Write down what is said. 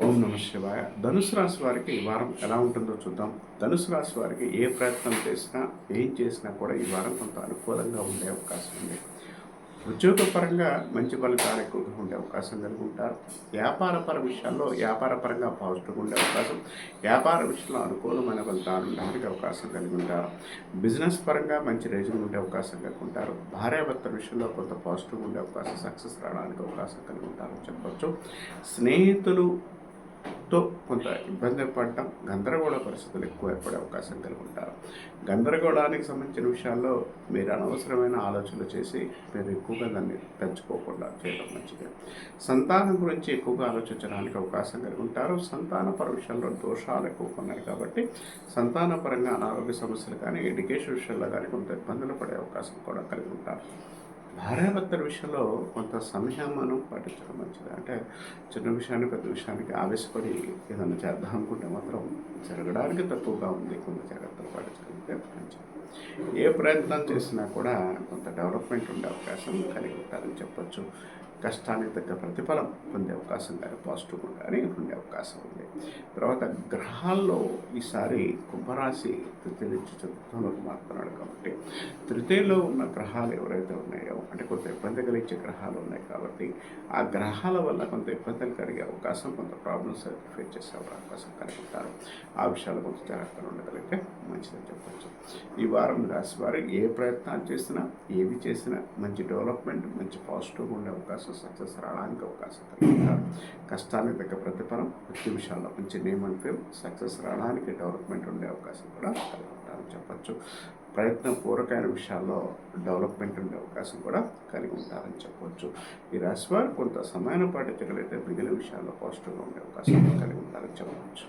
ఓం నమ శివాయ. ధనుసు రాశి వారికి ఈ వారం ఎలా ఉంటుందో చూద్దాం. ధనుసు రాశి వారికి ఏ ప్రయత్నం చేసినా ఏం చేసినా కూడా ఈ వారం కొంత అనుకూలంగా ఉండే అవకాశం ఉంది. ఉద్యోగపరంగా మంచి ఫలితాలు ఎక్కువగా ఉండే అవకాశం కలిగి ఉంటారు. వ్యాపారపర విషయాల్లో వ్యాపారపరంగా పాజిటివ్గా ఉండే అవకాశం. వ్యాపార విషయంలో అనుకూలమైన ఫలితాలు ఉండడానికి అవకాశం కలిగి ఉంటారు. బిజినెస్ పరంగా మంచి రేజింగ్ ఉండే అవకాశం కలిగి ఉంటారు. భార్యాభర్త విషయంలో కొంత పాజిటివ్ ఉండే అవకాశం. సక్సెస్ రావడానికి అవకాశం కలిగి ఉంటారని చెప్పవచ్చు స్నేహితులు తో కొంత ఇబ్బంది పడటం గందరగోళ పరిస్థితులు ఎక్కువ ఏర్పడే అవకాశం కలిగి ఉంటారు గందరగోళానికి సంబంధించిన విషయాల్లో మీరు అనవసరమైన ఆలోచనలు చేసి మీరు ఎక్కువగా దాన్ని పెంచుకోకుండా చేయడం మంచిది. సంతానం గురించి ఎక్కువగా ఆలోచించడానికి అవకాశం కలిగి ఉంటారు సంతానపర విషయంలో దోషాలు ఎక్కువ ఉన్నాయి కాబట్టి సంతానపరంగా అనారోగ్య సమస్యలు కానీ ఎడ్యుకేషన్ విషయంలో కానీ కొంత ఇబ్బందులు పడే అవకాశం కూడా కలిగి ఉంటారు భార్యాభర్తల విషయంలో కొంత సంయమనం పాటించడం మంచిది. అంటే చిన్న విషయాన్ని పెద్ద విషయానికి ఆవేశపడి ఏదైనా చేద్దాం అనుకుంటే మాత్రం జరగడానికి తక్కువగా ఉంది కొంత జాగ్రత్తలు పాటించడం. ఏ ప్రయత్నం చేసినా కూడా కొంత డెవలప్మెంట్ ఉండే అవకాశం కలిగి ఉంటారని చెప్పొచ్చు. కష్టానికి తగ్గ ప్రతిఫలం పొందే అవకాశం కానీ పాజిటివ్ కానీ ఉండే అవకాశం ఉంది. తర్వాత గ్రహాల్లో ఈసారి కుంభరాశి తృతీయ నుంచి చతుర్థంలోకి మారుతున్నాడు కాబట్టి తృతీయలో ఉన్న గ్రహాలు ఎవరైతే ఉన్నాయో అంటే కొంత ఇబ్బంది కలిగించే గ్రహాలు ఉన్నాయి కాబట్టి ఆ గ్రహాల వల్ల కొంత ఇబ్బందులు కలిగే అవకాశం కొంత ప్రాబ్లమ్స్ ఫేస్ చేసే అవకాశం కలిగి ఉంటారు ఆ విషయాలు గురించి జాగ్రత్తగా ఉండగలిగితే మంచిదని చెప్పచ్చు. ఈ వారం రాశి వారు ఏ ప్రయత్నాలు చేసినా ఏవి చేసినా మంచి డెవలప్మెంట్ మంచి పాజిటివ్గా ఉండే అవకాశం సక్సెస్ రావడానికి అవకాశం కలిగి ఉంటారు కష్టానికి తగ్గ ప్రతిఫలం వృత్తి విషయాల్లో మంచి నేమ్ అండ్ ఫేమ్ సక్సెస్ రావడానికి డెవలప్మెంట్ ఉండే అవకాశం కూడా కలిగి ఉంటారని చెప్పచ్చు ప్రయత్నపూర్వకమైన విషయాల్లో డెవలప్మెంట్ ఉండే అవకాశం కూడా కలిగి ఉంటారని చెప్పవచ్చు ఈ రాశి వారు కొంత సమయాన్ని పాటించగలిగితే మిగిలిన విషయాల్లో పాజిటివ్గా ఉండే అవకాశం కలిగి ఉంటారని చెప్పవచ్చు